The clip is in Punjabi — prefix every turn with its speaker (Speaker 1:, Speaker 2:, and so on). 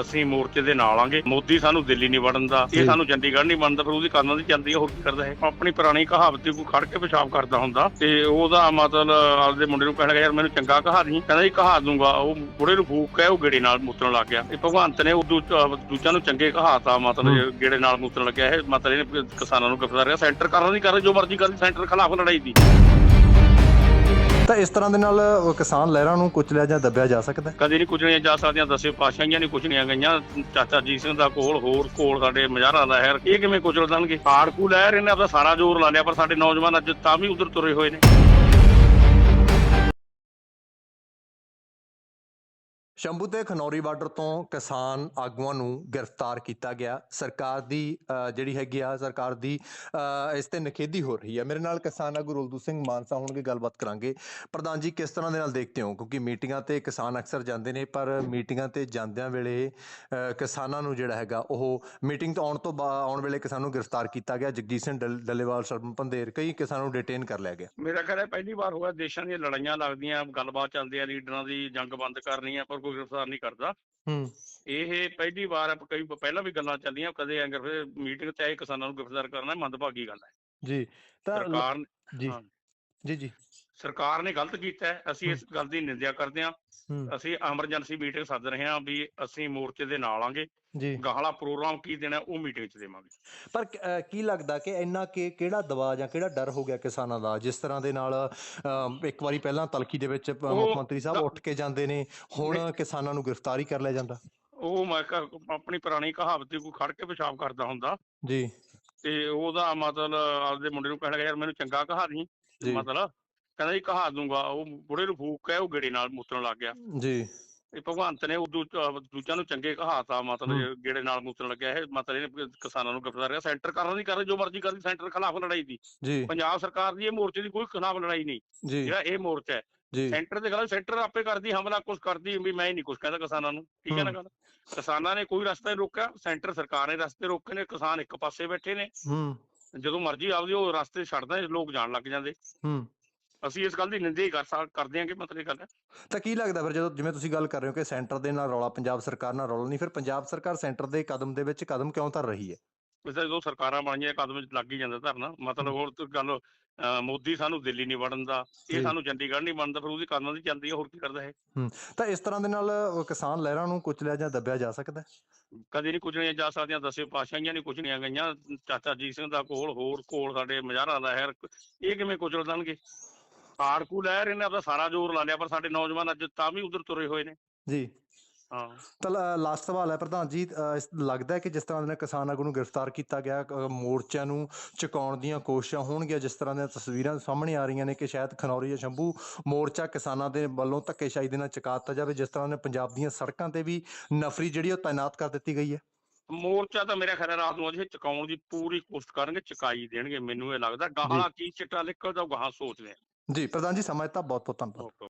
Speaker 1: ਅਸੀਂ ਮੋਰਚੇ ਦੇ ਨਾਲ ਆਂਗੇ। ਮੋਦੀ ਸਾਨੂੰ ਦਿੱਲੀ ਨਹੀਂ ਵੜਨ ਦਾ। ਇਹ ਸਾਨੂੰ ਚੰਡੀਗੜ੍ਹ ਨਹੀਂ ਵੜਨ ਦਾ ਫਿਰ ਉਹਦੀ ਕਰਨਾਂ ਦੀ ਜਾਂਦੀ ਹੋਰ ਕੀ ਕਰਦਾ ਹੈ ਆਪਣੀ ਪੁਰਾਣੀ ਕਹਾਵਤ ਤੇ ਕੋਈ ਖੜ ਕੇ ਪਿਸ਼ਾਬ ਕਰਦਾ ਹੁੰਦਾ ਤੇ ਉਹਦਾ ਮਤਲਬ ਆਪਦੇ ਮੁੰਡੇ ਨੂੰ ਕਹਿਣ ਲੱਗਾ ਯਾਰ ਮੈਨੂੰ ਚੰਗਾ ਕਹਾ ਦੀ। ਕਹਿੰਦਾ ਜੀ ਕਹਾ ਦੂੰਗਾ। ਉਹ ਬੁੜੇ ਨੂੰ ਫੂਕ ਕੇ ਉਹ ਗੇੜੇ ਨਾਲ ਮੂਤਰਨ ਲੱਗ ਗਿਆ। ਇਹ ਭਗਵੰਤ ਨੇ ਉਹ ਦੂ- ਦੂਜਿਆਂ ਨੂੰ ਚੰਗੇ ਕਹਾਤਾ ਮਤਲਬ ਗੇੜੇ ਨਾਲ ਮੂਤਰਨ ਲੱਗਿਆ। ਇਹ ਮਤਲਬ ਇਹਨੇ ਕਿਸਾਨਾਂ ਨੂੰ ਗ੍ਰਿਫਤਾਰ ਕਰਿਆ ਸੈਂਟਰ ਕਰਨ ਨਹੀਂ ਕਰ ਰਿਹਾ ਜੋ ਮਰਜ਼ੀ ਕਰ ਸੈਂਟਰ ਖਿਲਾਫ ਲੜਾਈ ਦੀ।
Speaker 2: ਤਾਂ ਇਸ ਤਰ੍ਹਾਂ ਦੇ ਨਾਲ ਉਹ ਕਿਸਾਨ ਲਹਿਰਾਂ ਨੂੰ ਕੁਚਲਿਆ ਜਾਂ ਦੱਬਿਆ ਜਾ ਸਕਦਾ ਹੈ?
Speaker 1: ਕਦੇ ਨਹੀਂ ਕੁਚਲੀਆਂ ਜਾ ਸਕਦੀਆਂ, ਦਸੇ ਪਾਸ਼ਾਹੀਆਂ ਨਹੀਂ ਕੁਚਲੀਆਂ ਗਈਆਂ। ਚਾਚਾ ਜੀ ਸਿੰਘ ਦਾ ਕੋਲ, ਹੋਰ ਕੋਲ ਸਾਡੇ ਮਜ਼ਾਰਾ ਦਾ ਹੈਰ ਇਹ ਕਿਵੇਂ ਕੁਚਲ ਦੇਣਗੇ? ਆੜਕੂ ਲਹਿਰ, ਇਹਨੇ ਆਪਦਾ ਸਾਰਾ ਜ਼ੋਰ ਲਾ ਲਿਆ, ਪਰ ਸਾਡੇ ਨੌਜਵਾਨ ਅੱਜ ਤਾਂ ਵੀ ਉਧਰ ਤੁਰੇ ਹੋਏ ਨੇ।
Speaker 2: ਸ਼ੰਭੂ ਤੇ ਖਨੌਰੀ ਬਾਰਡਰ ਤੋਂ ਕਿਸਾਨ ਆਗੂਆਂ ਨੂੰ ਗ੍ਰਿਫਤਾਰ ਕੀਤਾ ਗਿਆ। ਸਰਕਾਰ ਦੀ ਜਿਹੜੀ ਹੈਗੀ ਆ, ਸਰਕਾਰ ਦੀ ਇਸ ਤੇ ਨਖੇਦੀ ਹੋ ਰਹੀ ਹੈ। ਮੇਰੇ ਨਾਲ ਕਿਸਾਨ ਆਗੂ ਰੁਲਦੂ ਸਿੰਘ ਮਾਨਸਾ ਹੋਣਗੇ, ਗੱਲਬਾਤ ਕਰਾਂਗੇ। ਪ੍ਰਧਾਨ ਜੀ, ਕਿਸ ਤਰ੍ਹਾਂ ਦੇ ਨਾਲ ਦੇਖਦੇ ਹੋ? ਕਿਉਂਕਿ ਮੀਟਿੰਗਾਂ ਤੇ ਕਿਸਾਨ ਅਕਸਰ ਜਾਂਦੇ ਨੇ, ਪਰ ਮੀਟਿੰਗਾਂ ਤੇ ਜਾਂਦਿਆਂ ਵੇਲੇ ਕਿਸਾਨਾਂ ਨੂੰ ਜਿਹੜਾ ਹੈਗਾ, ਉਹ ਮੀਟਿੰਗ ਤੋਂ ਆਉਣ ਤੋਂ ਬਾ, ਆਉਣ ਵੇਲੇ ਕਿਸਾਨ ਨੂੰ ਗ੍ਰਿਫਤਾਰ ਕੀਤਾ ਗਿਆ। ਜਗਜੀਤ ਸਿੰਘ ਡੱਲ- ਡੱਲੇਵਾਲ ਸਰਪੰਚ ਪੰਧੇਰ, ਕਈ ਕਿਸਾਨਾਂ ਨੂੰ ਡਿਟੇਨ ਕਰ ਲਿਆ ਗਿਆ।
Speaker 1: ਮੇਰਾ ਖਿਆਲ ਹੈ ਪਹਿਲੀ ਵਾਰ ਹੋਇਆ, ਦੇਸ਼ਾਂ ਦੀਆਂ ਲੜਾਈਆਂ ਲੱਗਦੀਆਂ, ਗੱਲਬਾਤ ਚੱਲਦੀ ਆ, ਲੀਡਰਾਂ ਦੀ ਜੰਗ ਬੰਦ ਕਰਨੀ ਆ, ਪਰ ਕੋਈ ਗ੍ਰਿਫਤਾਰ ਨਹੀਂ ਕਰਦਾ।
Speaker 2: ਹੂੰ।
Speaker 1: ਇਹ ਪਹਿਲੀ ਵਾਰ ਆ, ਕਈ ਪਹਿਲਾਂ ਵੀ ਗੱਲਾਂ ਚੱਲੀਆਂ ਕਦੇ ਐਂਗਰ ਫਿਰ ਮੀਟਿੰਗ ਤੇ ਆਏ ਕਿਸਾਨਾਂ ਨੂੰ ਗ੍ਰਿਫਤਾਰ ਕਰਨਾ ਮੰਦਭਾਗੀ ਗੱਲ ਹੈ।
Speaker 2: ਜੀ। ਤਾਂ
Speaker 1: ਸਰਕਾਰ।
Speaker 2: ਜੀ ਜੀ।
Speaker 1: ਸਰਕਾਰ ਨੇ ਗਲਤ ਕੀਤਾ ਅਸੀਂ ਇਸ ਗੱਲ ਦੀ ਨਿੰਦਿਆ ਕਰਦੇ ਹਾਂ। ਅਸੀਂ ਐਮਰਜੈਂਸੀ ਮੀਟਿੰਗ ਸੱਦ ਰਹੇ ਹਾਂ ਵੀ ਅਸੀਂ ਮੋਰਚੇ ਦੇ ਨਾਲ ਆਂਗੇ ਗਾਹਲਾ ਪ੍ਰੋਗਰਾਮ ਕੀ ਦੇਣਾ ਉਹ ਮੀਟਿੰਗ 'ਚ ਦੇਵਾਂਗੇ।
Speaker 2: ਪਰ ਕ- ਲੱਗਦਾ ਕਿ ਇੰਨਾ ਕਿ ਕਿਹੜਾ ਦਬਾਅ ਜਾਂ ਕਿਹੜਾ ਡਰ ਹੋ ਗਿਆ ਕਿਸਾਨਾਂ ਦਾ? ਜਿਸ ਤਰ੍ਹਾਂ ਦੇ ਨਾਲ ਇੱਕ ਵਾਰੀ ਪਹਿਲਾਂ ਤਲਖੀ ਦੇ ਵਿੱਚ ਮੁੱਖ ਮੰਤਰੀ ਸਾਹਿਬ
Speaker 1: ਦ-
Speaker 2: ਉੱਠ ਕੇ ਜਾਂਦੇ ਨੇ ਹੁਣ ਕਿਸਾਨਾਂ ਨੂੰ ਗ੍ਰਿਫਤਾਰੀ ਕਰ ਲਿਆ ਜਾਂਦਾ।
Speaker 1: ਉਹ ਮੈਂ ਆਪਣੀ ਪੁਰਾਣੀ ਕਹਾਵਤ ਤੇ ਕੋਈ ਖੜ ਕੇ ਪਿਸ਼ਾਬ ਕਰਦਾ ਹੁੰਦਾ।
Speaker 2: ਜੀ।
Speaker 1: ਤੇ ਉਹਦਾ ਮਤਲਬ ਆਪਦੇ ਮੁੰਡੇ ਨੂੰ ਕਹਿਣ ਯਾਰ ਮੈਨੂੰ ਚੰਗਾ ਕਹਾ ਦੀ
Speaker 2: ਜੀ।
Speaker 1: ਮਤਲਬ ਕਹਿੰਦਾ ਜੀ ਕਹਾ ਦੂੰਗਾ ਉਹ ਬੁੜੇ ਨੂੰ ਫੂਕ ਕੇ ਉਹ ਗੇੜੇ ਨਾਲ ਮੂਤਰਨ ਲੱਗ ਗਿਆ।
Speaker 2: ਜੀ।
Speaker 1: ਇਹ ਭਗਵੰਤ ਨੇ ਉਹ ਦੂ- ਦੂਜਿਆਂ ਨੂੰ ਚੰਗੇ ਕਹਾਤਾ ਮਤਲਬ ਗੇੜੇ ਨਾਲ ਮੂਤਰਨ ਲੱਗਿਆ। ਇਹ ਮਤਲਬ ਇਹਨੇ ਕਿਸਾਨਾਂ ਨੂੰ ਗ੍ਰਿਫਤਾਰ ਕਰਿਆ। ਸੈਂਟਰ ਕਰਨ ਨਹੀਂ ਕਰ ਰਿਹਾ ਜੋ ਮਰਜ਼ੀ ਕਰ ਸੈਂਟਰ ਖਿਲਾਫ ਲੜਾਈ ਦੀ। ਪੰਜਾਬ ਸਰਕਾਰ ਦੀ ਇਹ ਮੋਰਚੇ ਦੀ ਕੋਈ ਖਿਲਾਫ ਲੜਾਈ ਨਹੀਂ। ਜਿਹੜਾ ਇਹ ਮੋਰਚਾ ਹੈ। ਸੈਂਟਰ ਦੇ ਗੱਲ ਸੈਂਟਰ ਆਪੇ ਕਰਦੀ ਹਮਲਾ ਕੁਛ ਕਰਦੀ ਵੀ ਮੈਂ ਹੀ ਨਹੀਂ ਕੁਛ ਕਹਿੰਦਾ ਕਿਸਾਨਾਂ ਨੂੰ। ਠੀਕ ਹੈ ਨਾ। ਗੱਲ? ਕਿਸਾਨਾਂ ਨੇ ਕੋਈ ਰਸਤਾ ਨਹੀਂ ਰੋਕਿਆ। ਸੈਂਟਰ ਸਰਕਾਰ ਨੇ ਰਸਤੇ ਰੋਕੇ ਨੇ ਕਿਸਾਨ ਇੱਕ ਪਾਸੇ ਬੈਠੇ ਨੇ।
Speaker 2: ਹੂੰ।
Speaker 1: ਜਦੋਂ ਮਰਜ਼ੀ ਆਪਦੀ ਉਹ ਰਸਤੇ ਛੱਡਦਾ ਲੋਕ ਜਾਣ ਲੱਗ ਜਾਂਦੇ। ਅਸੀਂ ਇਸ ਗੱਲ ਦੀ ਨਿੰਦਾ ਹੀ ਕਰ ਸਕ ਕਰਦੇ ਹਾਂ ਕਿ ਮਤਲਬ ਇਹ ਗੱਲ ਹੈ।
Speaker 2: ਤਾਂ ਕੀ ਲੱਗਦਾ ਫਿਰ ਜਦੋਂ ਜਿਵੇਂ ਤੁਸੀਂ ਗੱਲ ਕਰ ਰਹੇ ਹੋ ਕਿ ਸੈਂਟਰ ਦੇ ਨਾਲ ਰੌਲਾ ਪੰਜਾਬ ਸਰਕਾਰ ਨਾਲ ਰੌਲਾ ਨਹੀਂ ਫਿਰ ਪੰਜਾਬ ਸਰਕਾਰ ਸੈਂਟਰ ਦੇ ਕਦਮ ਦੇ ਵਿੱਚ ਕਦਮ ਕਿਉਂ ਧਰ ਰਹੀ ਹੈ?
Speaker 1: ਵੈਸੇ ਜਦੋਂ ਸਰਕਾਰਾਂ ਬਣੀਆਂ ਕਦਮ ਚ ਲੱਗ ਹੀ ਜਾਂਦਾ ਧਰਨਾ। ਮਤਲਬ ਹੋਰ ਤਾਂ ਗੱਲ ਅਹ ਮੋਦੀ ਸਾਨੂੰ ਦਿੱਲੀ ਨਹੀਂ ਵੜਨ ਦਾ
Speaker 2: ਜੀ।
Speaker 1: ਇਹ ਸਾਨੂੰ ਚੰਡੀਗੜ੍ਹ ਨਹੀਂ ਵੜਨ ਦਾ ਫਿਰ ਉਹਦੀ ਕਰਨਾਂ ਦੀ ਹੈ ਹੋਰ ਕੀ ਕਰਦਾ ਹੈ
Speaker 2: ਤਾਂ ਇਸ ਤਰ੍ਹਾਂ ਦੇ ਨਾਲ ਕਿਸਾਨ ਲਹਿਰਾਂ ਨੂੰ ਕੁਚਲਿਆ ਜਾਂ ਦੱਬਿਆ ਜਾ ਸਕਦਾ ਹੈ?
Speaker 1: ਕਦੇ ਨਹੀਂ ਕੁਚਲੀਆਂ ਜਾ ਸਕਦੀਆਂ ਦਸੇ ਪਾਸ਼ਾਹੀਆਂ ਨਹੀਂ ਕੁਚਲੀਆਂ ਗਈਆਂ ਚਾਚਾ ਜੀ ਸਿੰਘ ਦਾ ਕੋਲ ਹੋਰ ਕੋਲ ਸਾਡੇ ਮਜ਼ਾਰਾ ਦਾ ਹੈਰ ਇਹ ਕਿਵੇਂ ਕੁਚਲ ਦੇਣਗੇ? ਆੜਕੂ ਲਹਿਰ ਇਹਨੇ ਆਪਦਾ ਸਾਰਾ ਜ਼ੋਰ ਲਾ ਲਿਆ ਪਰ ਸਾਡੇ ਨੌਜਵਾਨ ਅੱਜ ਤਾਂ ਵੀ ਉਧਰ ਤੁਰੇ ਹੋਏ ਨੇ।
Speaker 2: ਜੀ।
Speaker 1: ਹਾਂ।
Speaker 2: ਤਾਂ ਲਾਸਟ ਸਵਾਲ ਹੈ ਪ੍ਰਧਾਨ ਜੀ ਲੱਗਦਾ ਹੈ ਕਿ ਜਿਸ ਤਰ੍ਹਾਂ ਦੇ ਕਿਸਾਨ ਆਗੂ ਨੂੰ ਗ੍ਰਿਫਤਾਰ ਕੀਤਾ ਗਿਆ ਮੋਰਚਿਆਂ ਨੂੰ ਚੁਕਾਉਣ ਦੀਆਂ ਕੋਸ਼ਿਸ਼ਾਂ ਹੋਣਗੀਆਂ ਜਿਸ ਤਰ੍ਹਾਂ ਦੀਆਂ ਤਸਵੀਰਾਂ ਸਾਹਮਣੇ ਆ ਰਹੀਆਂ ਨੇ ਕਿ ਸ਼ਾਇਦ ਖਨੌਰੀ ਜਾਂ ਸ਼ੰਭੂ ਮੋਰਚਾ ਕਿਸਾਨਾਂ ਦੇ ਵੱਲੋਂ ਧੱਕੇਸ਼ਾਹੀ ਦੇ ਨਾਲ ਚੁਕਾ ਦਿੱਤਾ ਜਾਵੇ ਜਿਸ ਤਰ੍ਹਾਂ ਨੇ ਪੰਜਾਬ ਦੀਆਂ ਸੜਕਾਂ ਤੇ ਵੀ ਨਫਰੀ ਜਿਹੜੀ ਉਹ ਤਾਇਨਾਤ ਕਰ ਦਿੱਤੀ ਗਈ ਹੈ।
Speaker 1: ਮੋਰਚਾ ਤਾਂ ਮੇਰਾ ਖਿਆਲ ਰਾਤ ਨੂੰ ਅਜੇ ਚੁਕਾਉਣ ਦੀ ਪੂਰੀ ਕੋਸ਼ਿਸ਼ ਕਰਨਗੇ ਚੁਕਾਈ ਦੇਣਗੇ ਮੈਨੂੰ ਇਹ ਲੱਗਦਾ ਗਾਹਾਂ ਕੀ ਚਿੱਟਾ ਨਿਕਲਦਾ ਉਹ ਗਾਹਾਂ ਸੋਚਦੇ ਆ।
Speaker 2: ਜੀ ਪ੍ਰਧਾਨ ਜੀ ਸਮਾਂ ਦਿੱਤਾ ਬਹੁਤ ਬਹੁਤ ਧੰਨਵਾਦ